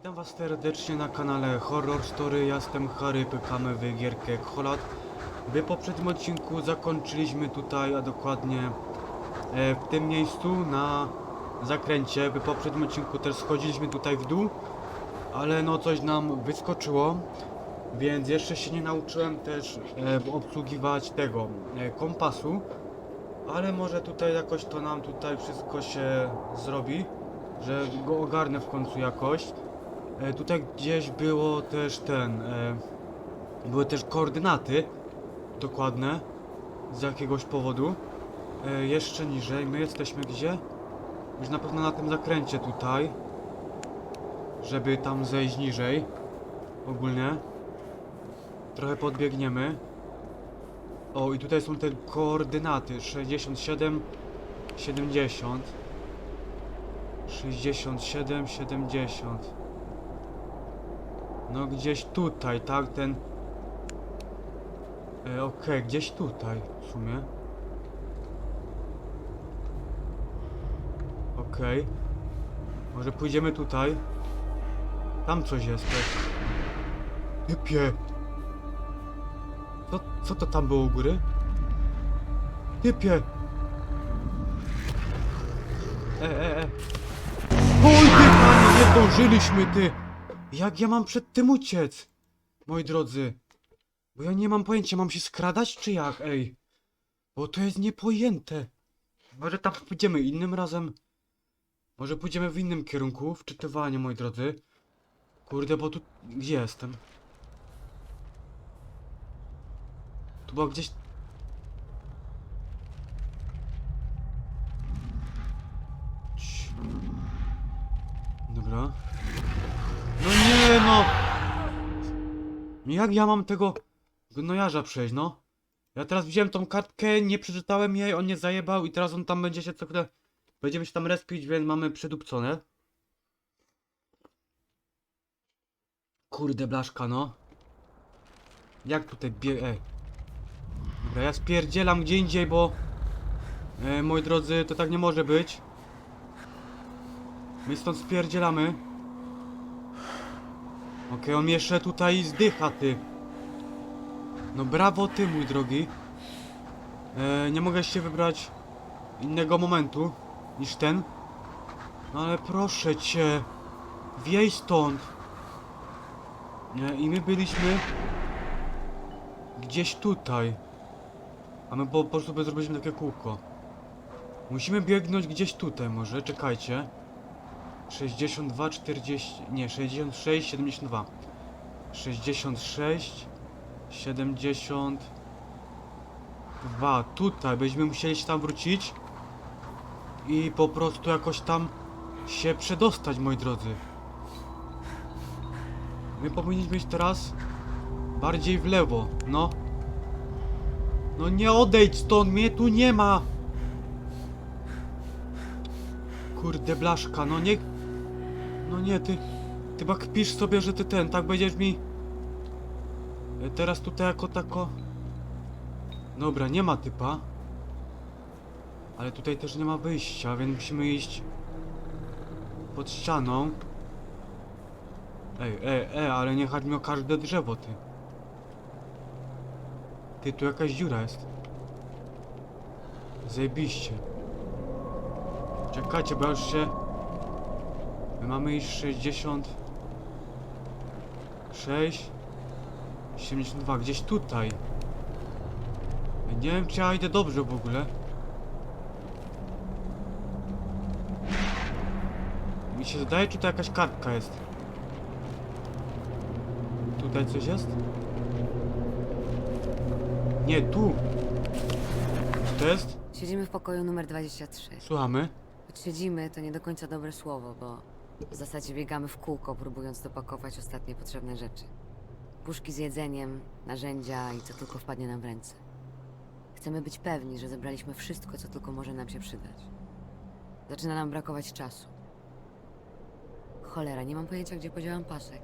Witam was serdecznie na kanale Horror Story, ja jestem Harry, pykamy w gierkę Holat. W poprzednim odcinku zakończyliśmy tutaj, a dokładnie e, w tym miejscu na zakręcie. W poprzednim odcinku też schodziliśmy tutaj w dół, ale no coś nam wyskoczyło, więc jeszcze się nie nauczyłem też e, obsługiwać tego e, kompasu. Ale może tutaj jakoś to nam tutaj wszystko się zrobi, że go ogarnę w końcu jakoś. E, tutaj gdzieś było też ten, e, były też koordynaty dokładne z jakiegoś powodu. E, jeszcze niżej, my jesteśmy gdzie? Już na pewno na tym zakręcie tutaj, żeby tam zejść niżej. Ogólnie. Trochę podbiegniemy. O, i tutaj są te koordynaty 67, 70. 67, 70. No gdzieś tutaj, tak? Ten... E, Okej, gdzieś tutaj w sumie. Okej. Może pójdziemy tutaj? Tam coś jest też. Typie! Co, co to tam było u góry? Typie! E, e, e. Oj, ty panie, nie zdążyliśmy, ty! Jak ja mam przed tym uciec? Moi drodzy. Bo ja nie mam pojęcia, mam się skradać czy jak, ej? Bo to jest niepojęte. Może tam pójdziemy innym razem? Może pójdziemy w innym kierunku? Wczytywanie, moi drodzy. Kurde, bo tu... Gdzie jestem? Tu była gdzieś... Jak ja mam tego gnojarza przejść, no? Ja teraz wziąłem tą kartkę, nie przeczytałem jej, on nie zajebał i teraz on tam będzie się co chwilę... Będziemy się tam respić, więc mamy przedupcone. Kurde blaszka, no. Jak tutaj bie... Ej. Dobra, ja spierdzielam gdzie indziej, bo... E, moi drodzy, to tak nie może być. My stąd spierdzielamy. Okej, on jeszcze tutaj zdycha, ty. No brawo ty, mój drogi. E, nie mogę się wybrać innego momentu niż ten. No ale proszę cię. Wiej stąd. Nie, i my byliśmy gdzieś tutaj. A my po, po prostu zrobiliśmy takie kółko. Musimy biegnąć gdzieś tutaj może, czekajcie. 62, 40, nie, 66, 72. 66, 72. Tutaj byśmy musieli się tam wrócić i po prostu jakoś tam się przedostać, moi drodzy. My powinniśmy iść teraz bardziej w lewo, no. No nie odejdź stąd, mnie tu nie ma. Kurde blaszka, no nie... Nie, ty... Ty chyba kpisz sobie, że ty ten, tak będziesz mi... e, Teraz tutaj jako tako... Dobra, nie ma typa. Ale tutaj też nie ma wyjścia, więc musimy iść... Pod ścianą. Ej, ej, ej, ale nie chodź mi o każde drzewo, ty. Ty, tu jakaś dziura jest. Zajebiście. Czekajcie, bo ja już się... My mamy iść 60... 6... 72, gdzieś tutaj. Nie wiem, czy ja idę dobrze w ogóle. Mi się zdaje, czy to jakaś kartka jest. Tutaj coś jest? Nie, tu! Co to jest? Siedzimy w pokoju numer 23. Słuchamy. Choć siedzimy to nie do końca dobre słowo, bo w zasadzie biegamy w kółko, próbując dopakować ostatnie potrzebne rzeczy. Puszki z jedzeniem, narzędzia i co tylko wpadnie nam w ręce. Chcemy być pewni, że zebraliśmy wszystko, co tylko może nam się przydać. Zaczyna nam brakować czasu. Cholera, nie mam pojęcia, gdzie podziałam pasek.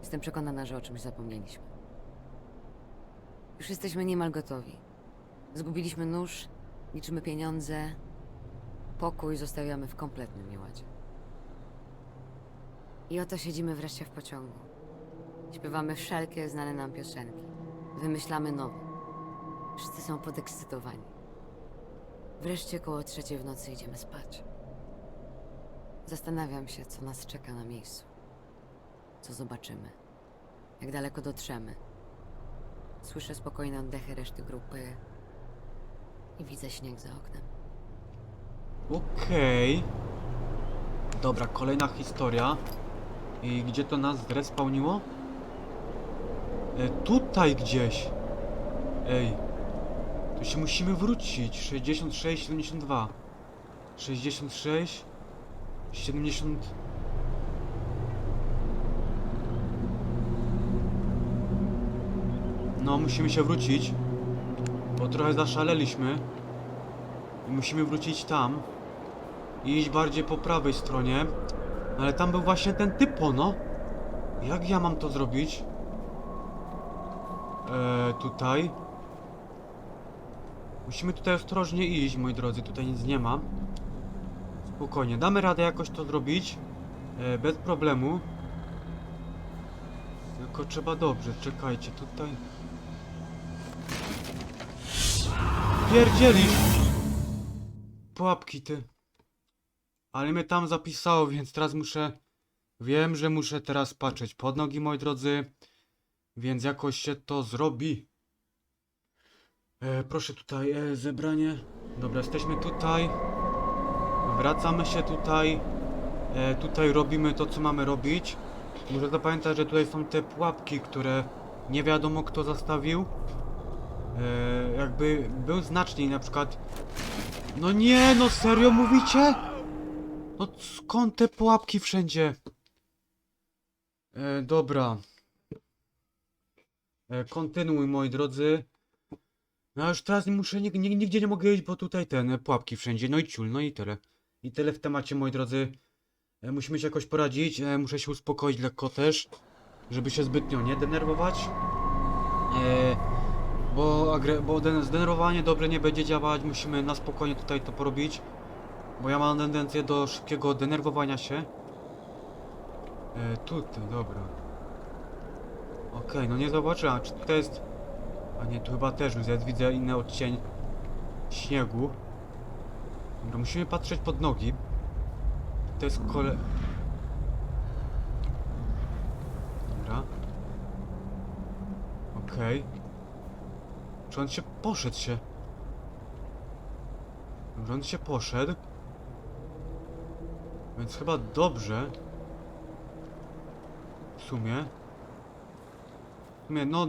Jestem przekonana, że o czymś zapomnieliśmy. Już jesteśmy niemal gotowi. Zgubiliśmy nóż, liczymy pieniądze. Pokój zostawiamy w kompletnym nieładzie. I oto siedzimy wreszcie w pociągu. Śpiewamy wszelkie znane nam piosenki. Wymyślamy nowe. Wszyscy są podekscytowani. Wreszcie koło trzeciej w nocy idziemy spać. Zastanawiam się, co nas czeka na miejscu. Co zobaczymy. Jak daleko dotrzemy. Słyszę spokojne oddechy reszty grupy i widzę śnieg za oknem. Okej. Dobra, kolejna historia. I gdzie to nas zrespawniło? E, tutaj gdzieś. Ej. Tu się musimy wrócić. 66, 72. 66, 70. No, musimy się wrócić. Bo trochę zaszaleliśmy. I musimy wrócić tam. I iść bardziej po prawej stronie. Ale tam był właśnie ten typo, no. Jak ja mam to zrobić? Eee, tutaj. Musimy tutaj ostrożnie iść, moi drodzy. Tutaj nic nie ma. Spokojnie, damy radę jakoś to zrobić. E, bez problemu. Tylko trzeba dobrze, czekajcie, tutaj. Pierdzielisz! Pułapki ty. Ale mnie tam zapisało, więc teraz muszę... Wiem, że muszę teraz patrzeć pod nogi, moi drodzy. Więc jakoś się to zrobi. E, proszę tutaj, e, zebranie. Dobra, jesteśmy tutaj. Wracamy się tutaj. E, tutaj robimy to, co mamy robić. Muszę zapamiętać, że tutaj są te pułapki, które nie wiadomo kto zastawił. E, jakby był znaczniej na przykład... No nie, no serio mówicie? No skąd te pułapki wszędzie? E, dobra. E, kontynuuj moi drodzy. No już teraz nie muszę, nig- nig- nigdzie nie mogę iść, bo tutaj ten, e, pułapki wszędzie, no i ciul, no i tyle. I tyle w temacie moi drodzy. E, musimy się jakoś poradzić, e, muszę się uspokoić lekko też, żeby się zbytnio nie denerwować. E, bo, bo den- zdenerwowanie dobrze nie będzie działać, musimy na spokojnie tutaj to porobić. Bo ja mam tendencję do szybkiego denerwowania się. E, tutaj, dobra. Okej, no nie zobaczyłem, czy to jest... A nie, tu chyba też jest, widzę inny odcień śniegu. Dobra, musimy patrzeć pod nogi. To jest kole... Dobra. Okej. Czy on się poszedł się? Dobra, on się poszedł. Więc chyba dobrze. W sumie. W sumie, no,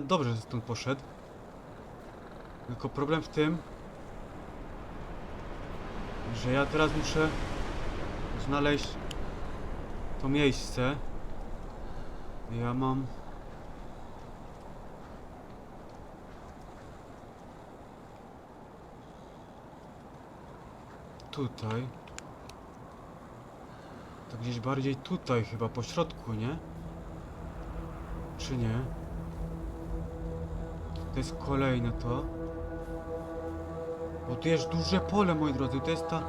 dobrze, że stąd poszedł. Tylko problem w tym, że ja teraz muszę znaleźć to miejsce. Ja mam... Tutaj. To gdzieś bardziej tutaj chyba, po środku, nie? Czy nie? To jest kolejne to. Bo tu jest duże pole, moi drodzy, to jest ta...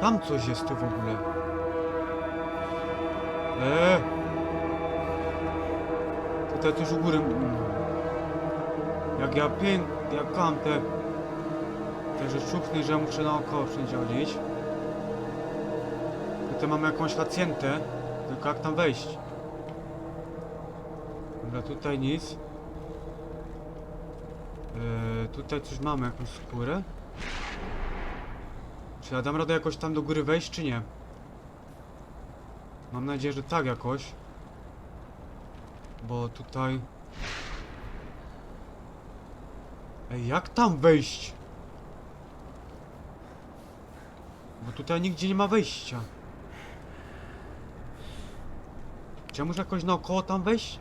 Tam coś jest tu w ogóle. Eee! Tutaj coś u góry... Jak ja pięk... Jak kam te... Te rzeczówki, że muszę naokoło wszędzie chodzić. Tutaj mamy jakąś hacjentę. Tylko jak tam wejść? Dobra, tutaj nic. Eee, tutaj coś mamy, jakąś skórę. Czy ja dam radę jakoś tam do góry wejść, czy nie? Mam nadzieję, że tak jakoś. Bo tutaj... Ej, jak tam wejść? Bo tutaj nigdzie nie ma wejścia. Czy ja muszę jakoś naokoło tam wejść?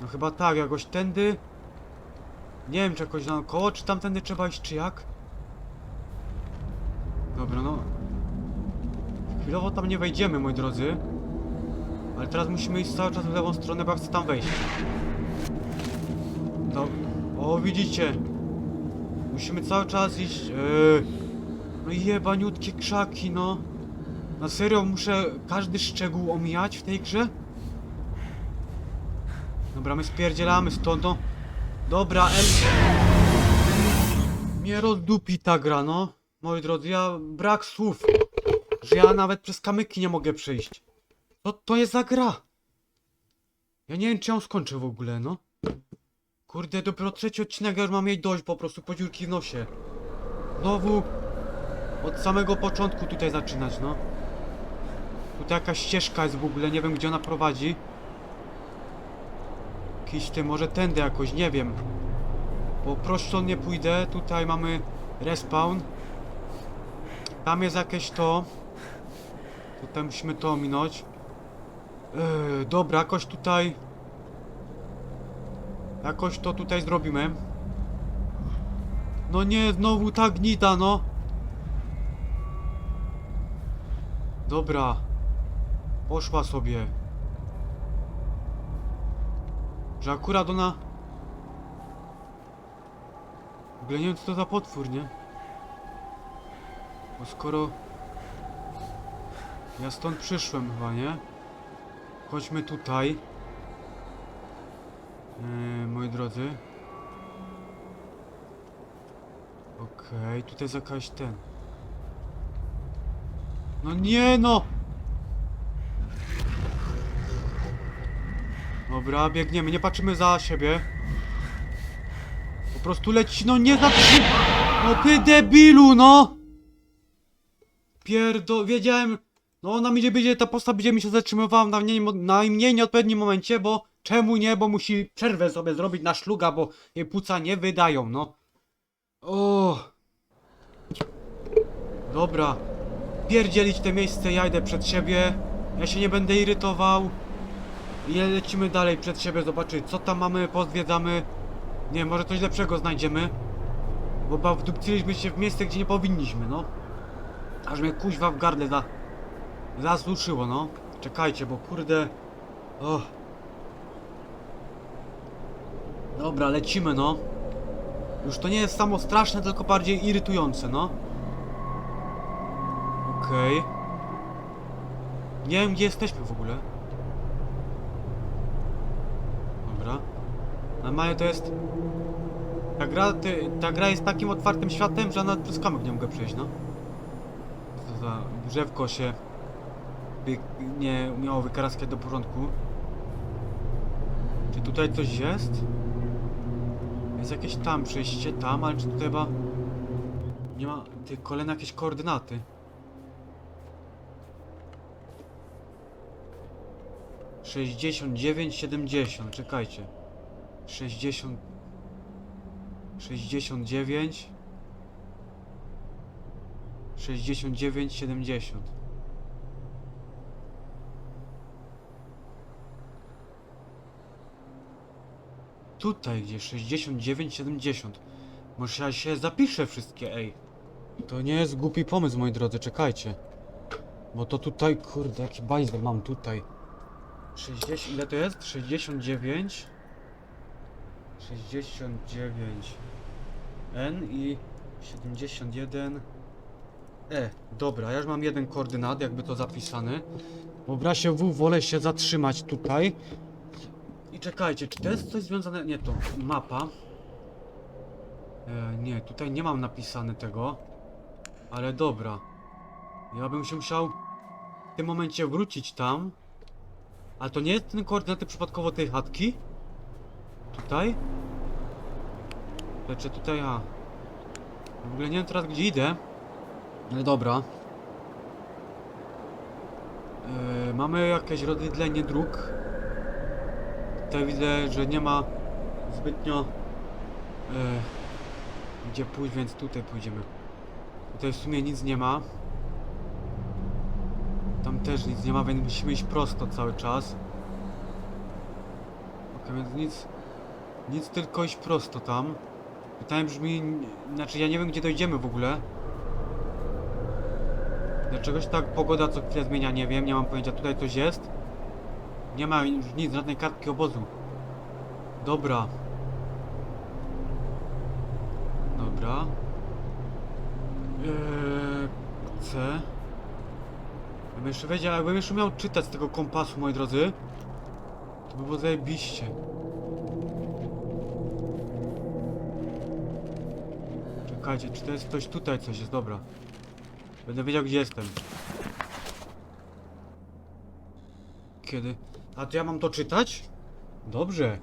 No chyba tak, jakoś tędy. Nie wiem, czy jakoś naokoło, czy tamtędy trzeba iść, czy jak? Dobra, no. Chwilowo tam nie wejdziemy, moi drodzy. Ale teraz musimy iść cały czas w lewą stronę, bo ja chcę tam wejść. No. O, widzicie. Musimy cały czas iść. Yy, no jebaniutkie krzaki, no. Na serio muszę każdy szczegół omijać w tej grze? Dobra, my spierdzielamy stąd, no. Dobra, El... Mnie rozdupi ta gra, no. Moi drodzy, ja brak słów. Że ja nawet przez kamyki nie mogę przejść. Co to jest za gra? Ja nie wiem, czy ją skończę w ogóle, no. Kurde, dopiero trzeci odcinek, ja już mam jej dość, po prostu po dziurki w nosie. Znowu od samego początku tutaj zaczynać, no. Tutaj jakaś ścieżka jest w ogóle, nie wiem gdzie ona prowadzi. Jakiś ty, może tędy jakoś, nie wiem. Po prosto nie pójdę, tutaj mamy respawn. Tam jest jakieś to. Tutaj musimy to ominąć. Yy, dobra, jakoś tutaj... Jakoś to tutaj zrobimy. No nie, znowu ta gnida, no. Dobra. Poszła sobie. Że akurat ona... W ogóle nie wiem co to za potwór, nie? Bo skoro... Ja stąd przyszłem chyba, nie? Chodźmy tutaj. Yy, moi drodzy. Okej, tutaj jest jakaś ten. No nie no! Dobra, biegniemy, nie patrzymy za siebie. Po prostu leci, no nie zatrzy... No ty debilu, no! Pierdo... wiedziałem... No ona mi będzie, ta postać będzie mi się zatrzymywała na mniej, na mniej nieodpowiednim momencie, bo czemu nie, bo musi przerwę sobie zrobić na szluga, bo jej płuca nie wydają, no. O. Dobra. Pierdzielić te miejsce, ja idę przed siebie. Ja się nie będę irytował. I lecimy dalej przed siebie zobaczyć, co tam mamy, pozwiedzamy. Nie może coś lepszego znajdziemy. Bo wdupciliśmy się w miejsce, gdzie nie powinniśmy, no. Aż mnie kuźwa w gardle za... Zasłuczyło, no. Czekajcie, bo kurde... Dobra, lecimy, no. Już to nie jest samo straszne, tylko bardziej irytujące, no. Okej. Nie wiem, gdzie jesteśmy w ogóle. Dobra. Normalnie to jest... Ta gra, ty, ta gra jest takim otwartym światem, że nawet przez kamek nie mogę przejść, no. Co za drzewko się by nie umiało wykaraskać do porządku. Czy tutaj coś jest? Jest jakieś tam przejście, tam, ale czy tutaj chyba... Nie ma... Ty, kolejne jakieś koordynaty. Sześćdziesiąt dziewięć, siedemdziesiąt, czekajcie. Sześćdziesiąt... Sześćdziesiąt dziewięć... Sześćdziesiąt dziewięć, siedemdziesiąt. Tutaj gdzie 69, 70. Może ja się zapiszę wszystkie, ej. To nie jest głupi pomysł, moi drodzy, czekajcie. Bo to tutaj, kurde, jaki bajzel mam tutaj. 60, ile to jest? 69. 69. N i 71. E, dobra, ja już mam jeden koordynat, jakby to zapisany. W obrazie W wolę się zatrzymać tutaj. I czekajcie, czy to jest coś związane... Nie, to mapa. E, nie, tutaj nie mam napisane tego. Ale dobra. Ja bym się musiał w tym momencie wrócić tam. Ale to nie jest ten koordynaty przypadkowo tej chatki? Tutaj? Lecz tutaj, a... W ogóle nie wiem teraz gdzie idę. Ale dobra. E, mamy jakieś rozwydlenie dróg. Tutaj widzę, że nie ma zbytnio e, gdzie pójść, więc tutaj pójdziemy. Tutaj w sumie nic nie ma. Tam też nic nie ma, więc musimy iść prosto cały czas. Ok, więc nic, nic tylko iść prosto tam. Pytanie brzmi, znaczy ja nie wiem gdzie dojdziemy w ogóle. Dlaczegoś tak pogoda co chwilę zmienia, nie wiem, nie mam pojęcia. Tutaj coś jest. Nie ma już nic, żadnej kartki obozu. Dobra. Dobra. Eee, C. Jakbym jeszcze wiedział, jakbym jeszcze miał czytać z tego kompasu, moi drodzy, to by było zajebiście. Czekajcie, czy to jest coś tutaj, coś jest, dobra. Będę wiedział, gdzie jestem. Kiedy? A to ja mam to czytać? Dobrze.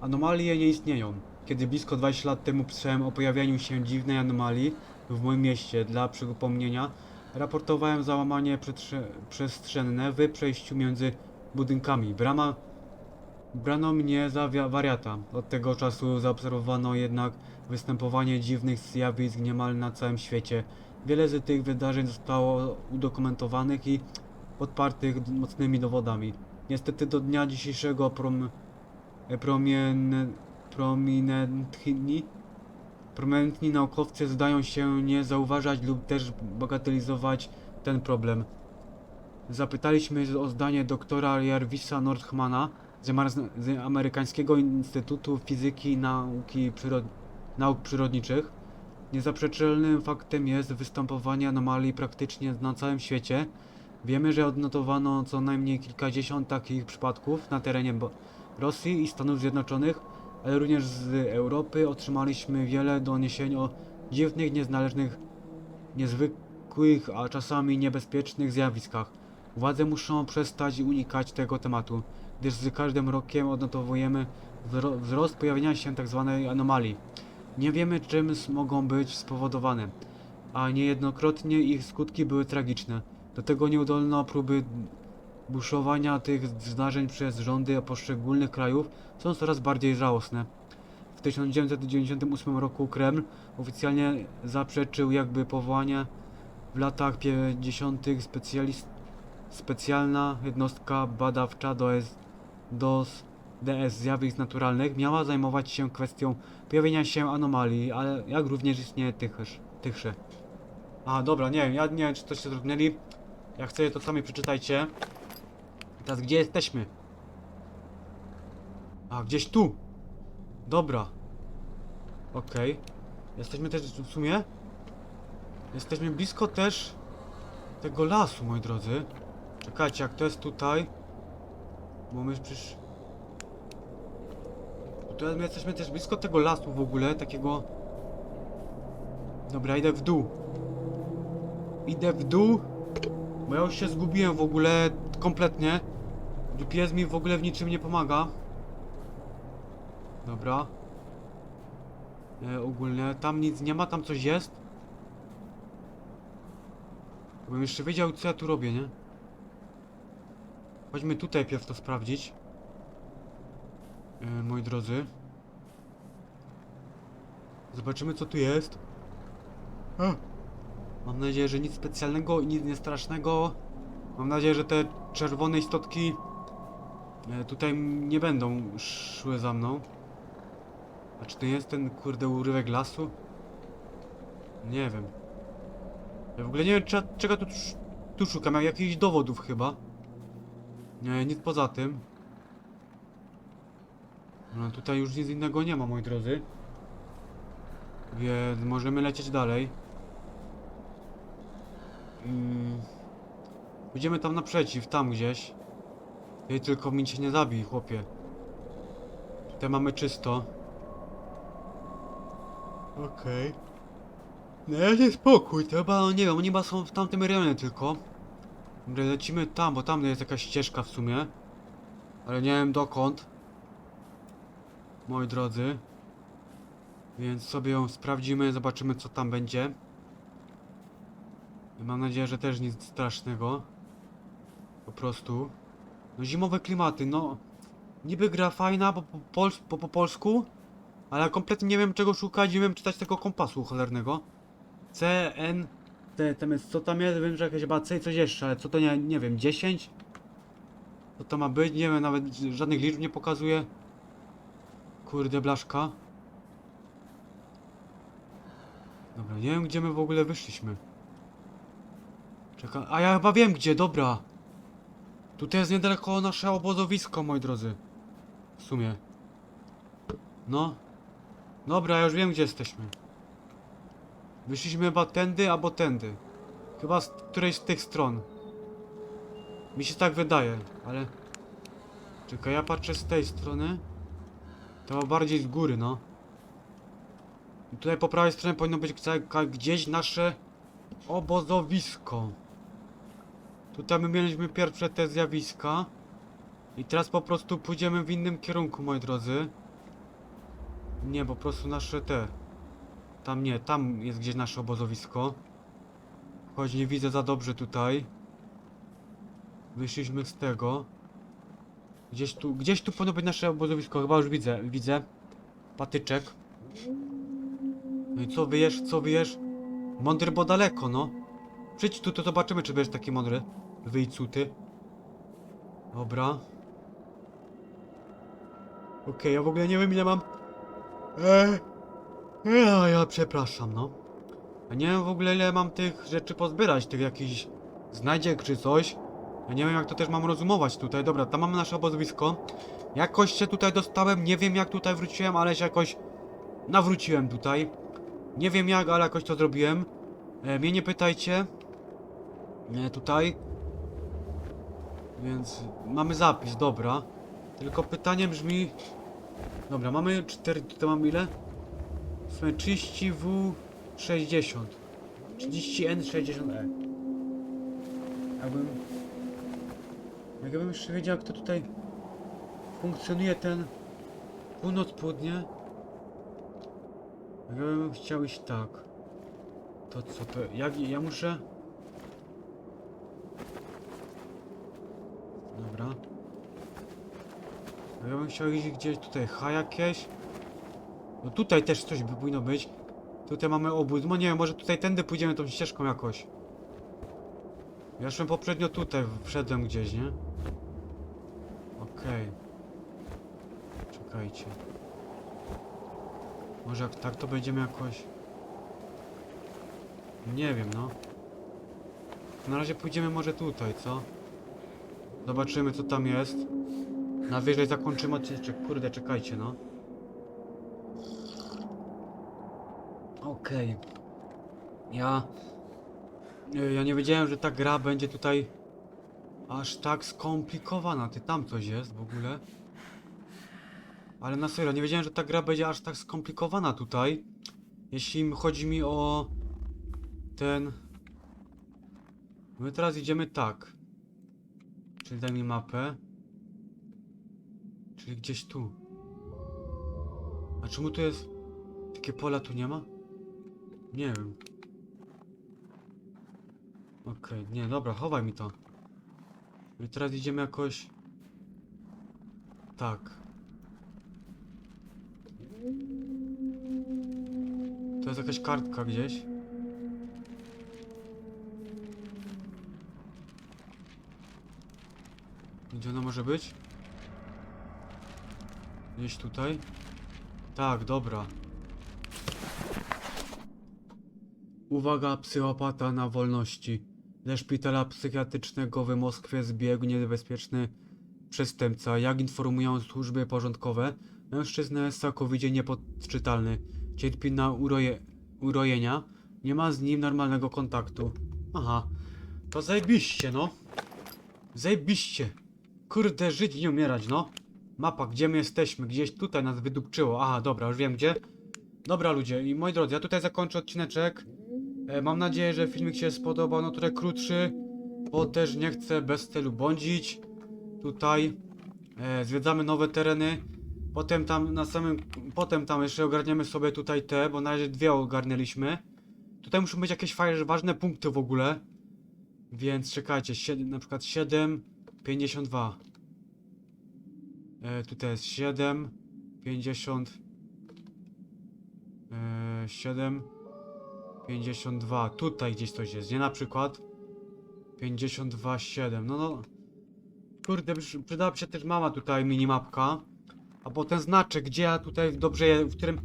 Anomalie nie istnieją. Kiedy blisko 20 lat temu pisałem o pojawieniu się dziwnej anomalii w moim mieście, dla przypomnienia, raportowałem załamanie przestrzenne w przejściu między budynkami. Brama brano mnie za wariata. Od tego czasu zaobserwowano jednak występowanie dziwnych zjawisk niemal na całym świecie. Wiele z tych wydarzeń zostało udokumentowanych i podpartych mocnymi dowodami. Niestety do dnia dzisiejszego prom, promien, prominentni, prominentni naukowcy zdają się nie zauważać lub też bagatelizować ten problem. Zapytaliśmy o zdanie doktora Jarvisa Nordmana z, Amerykańskiego Instytutu Fizyki i Nauki Przyrod Nauk Przyrodniczych. Niezaprzeczalnym faktem jest występowanie anomalii praktycznie na całym świecie. Wiemy, że odnotowano co najmniej kilkadziesiąt takich przypadków na terenie Rosji i Stanów Zjednoczonych, ale również z Europy otrzymaliśmy wiele doniesień o dziwnych, nieznależnych, niezwykłych, a czasami niebezpiecznych zjawiskach. Władze muszą przestać unikać tego tematu, gdyż z każdym rokiem odnotowujemy wzro- wzrost pojawienia się tzw. anomalii. Nie wiemy czym mogą być spowodowane, a niejednokrotnie ich skutki były tragiczne. Do tego nieudolne próby buszowania tych zdarzeń przez rządy poszczególnych krajów są coraz bardziej żałosne. W 1998 roku Kreml oficjalnie zaprzeczył jakby powołania w latach 50. specjalist specjalna jednostka badawcza do, S, do DS zjawisk naturalnych miała zajmować się kwestią pojawienia się anomalii, ale jak również istnieje tychż, tychże. A dobra, nie wiem, ja nie wiem czy coś się zrozumieli. Jak chcecie to sami przeczytajcie. Teraz gdzie jesteśmy? A, gdzieś tu. Dobra. Okej. Jesteśmy też w sumie. Jesteśmy blisko też tego lasu, moi drodzy. Czekajcie, jak to jest tutaj. Bo my przecież... Tutaj my jesteśmy też blisko tego lasu w ogóle, takiego... Dobra, idę w dół. Idę w dół. Bo ja już się zgubiłem w ogóle kompletnie. GPS mi w ogóle w niczym nie pomaga. Dobra. E, ogólnie tam nic nie ma, tam coś jest. Bym jeszcze wiedział co ja tu robię, nie? Chodźmy tutaj pierw to sprawdzić. E, moi drodzy. Zobaczymy co tu jest. A. Mam nadzieję, że nic specjalnego i nic niestrasznego. Mam nadzieję, że te czerwone istotki e, tutaj m- nie będą szły za mną. A czy to jest ten kurde urywek lasu? Nie wiem. Ja w ogóle nie wiem czego tu, tu szukam, jak jakichś dowodów chyba. Nie, nic poza tym. No tutaj już nic innego nie ma, moi drodzy. Więc możemy lecieć dalej. Mm. Pójdziemy tam naprzeciw, tam gdzieś. Ej, tylko mi się nie zabij, chłopie. Tutaj mamy czysto. Okej. No ja się spokój, to chyba, no nie wiem, oni chyba są w tamtym rejonie tylko. Dobra, lecimy tam, bo tam jest jakaś ścieżka w sumie. Ale nie wiem dokąd. Moi drodzy. Więc sobie ją sprawdzimy, zobaczymy co tam będzie. Mam nadzieję, że też nic strasznego. Po prostu. No zimowe klimaty, no. Niby gra fajna po, po, po, po polsku, ale kompletnie nie wiem czego szukać, nie wiem czytać tego kompasu cholernego. C, N, T, tam jest, co tam jest, wiem, że jakieś chyba C i coś jeszcze, ale co to nie, nie wiem, 10? Co to ma być, nie wiem, nawet żadnych liczb nie pokazuje. Kurde blaszka. Dobra, nie wiem gdzie my w ogóle wyszliśmy. Czekaj, a ja chyba wiem gdzie, dobra. Tutaj jest niedaleko nasze obozowisko, moi drodzy. W sumie. No. Dobra, ja już wiem gdzie jesteśmy. Wyszliśmy chyba tędy albo tędy. Chyba z którejś z tych stron. Mi się tak wydaje, ale... Czekaj, ja patrzę z tej strony. To bardziej z góry, no. I tutaj po prawej stronie powinno być gdzie- gdzieś nasze obozowisko. Tutaj my mieliśmy pierwsze te zjawiska. I teraz po prostu pójdziemy w innym kierunku, moi drodzy. Nie, po prostu nasze te. Tam nie, tam jest gdzieś nasze obozowisko. Choć nie widzę za dobrze tutaj. Wyszliśmy z tego. Gdzieś tu, gdzieś tu powinno być nasze obozowisko, chyba już widzę, widzę. Patyczek. No i co wyjesz, co wyjesz? Mądry, bo daleko, no. Przyjdź tu, to zobaczymy, czy będziesz taki mądry. Wyjdź cuty. Dobra. Okej, ja w ogóle nie wiem ile mam. Eee. Ja, ja przepraszam, no. Ja nie wiem w ogóle ile mam tych rzeczy pozbierać, tych jakichś znajdziek czy coś. Ja nie wiem jak to też mam rozumować tutaj. Dobra, tam mamy nasze obozowisko. Jakoś się tutaj dostałem, nie wiem jak tutaj wróciłem, ale się jakoś nawróciłem tutaj. Nie wiem jak, ale jakoś to zrobiłem. E, mnie nie pytajcie. Nie, tutaj. Więc mamy zapis, dobra. Tylko pytanie brzmi... Dobra, mamy 4, tutaj mamy ile? W sumie 30W60. 30N60E. Jakbym... Jakbym jeszcze wiedział, jak to tutaj funkcjonuje ten północ-południe. Jakbym chciał iść tak. To co to? Jak ja muszę... Dobra. A Ja bym chciał iść gdzieś tutaj, H jakieś. No tutaj też coś by powinno być. Tutaj mamy obóz. No nie wiem, może tutaj tędy pójdziemy tą ścieżką jakoś. Ja szłem poprzednio tutaj, wszedłem gdzieś, nie? Okej. Czekajcie. Może jak tak to będziemy jakoś... Nie wiem, no. Na razie pójdziemy może tutaj, co? Zobaczymy co tam jest. Najwyżej zakończymy odcinek. Kurde, czekajcie, no. Okej. Ja... e, Ja nie wiedziałem, że ta gra będzie tutaj aż tak skomplikowana. Ty tam coś jest w ogóle. Ale na serio, nie wiedziałem, że ta gra będzie aż tak skomplikowana tutaj. Jeśli chodzi mi o ten... My teraz idziemy tak. Czyli daj mi mapę. Czyli gdzieś tu. A czemu tu jest... Takie pola tu nie ma? Nie wiem. Okej, nie, dobra, chowaj mi to. I teraz idziemy jakoś... Tak. To jest jakaś kartka gdzieś. Gdzie ona może być? Gdzieś tutaj? Tak, dobra. Uwaga, psychopata na wolności. Ze szpitala psychiatrycznego w Moskwie zbiegł niebezpieczny przestępca. Jak informują służby porządkowe, mężczyzna jest całkowicie niepodczytalny. Cierpi na uroje, urojenia. Nie ma z nim normalnego kontaktu. Aha. To zajebiście, no. Zajebiście. Kurde, żyć nie umierać, no. Mapa, gdzie my jesteśmy? Gdzieś tutaj nas wydupczyło. Aha, dobra, już wiem gdzie. Dobra ludzie, i moi drodzy, ja tutaj zakończę odcineczek. E, mam nadzieję, że filmik się spodobał, no trochę krótszy, bo też nie chcę bez celu błądzić. Tutaj e, zwiedzamy nowe tereny. Potem tam na samym, potem tam jeszcze ogarniemy sobie tutaj te, bo na razie dwie ogarnęliśmy. Tutaj muszą być jakieś fajne, ważne punkty w ogóle. Więc czekajcie, 7, na przykład 7, 52. E, tutaj jest 7, 50, e, 7, 52. Tutaj gdzieś coś jest, nie? Na przykład 52, 7. No, no. Kurde, przy- przydałaby się też mama tutaj minimapka. A potem znaczek, gdzie ja tutaj dobrze, w którym...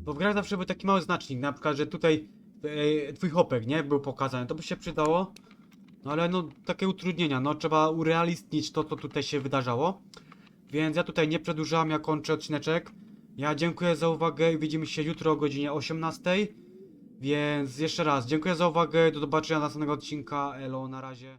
Bo w grach zawsze był taki mały znacznik, na przykład, że tutaj e, twój hopek, nie? Był pokazany, to by się przydało. No ale no, takie utrudnienia, no trzeba urealistnić to, co tutaj się wydarzało. Więc ja tutaj nie przedłużam, ja kończę odcineczek. Ja dziękuję za uwagę i widzimy się jutro o godzinie 18. Więc jeszcze raz, dziękuję za uwagę, do zobaczenia następnego odcinka, elo, na razie.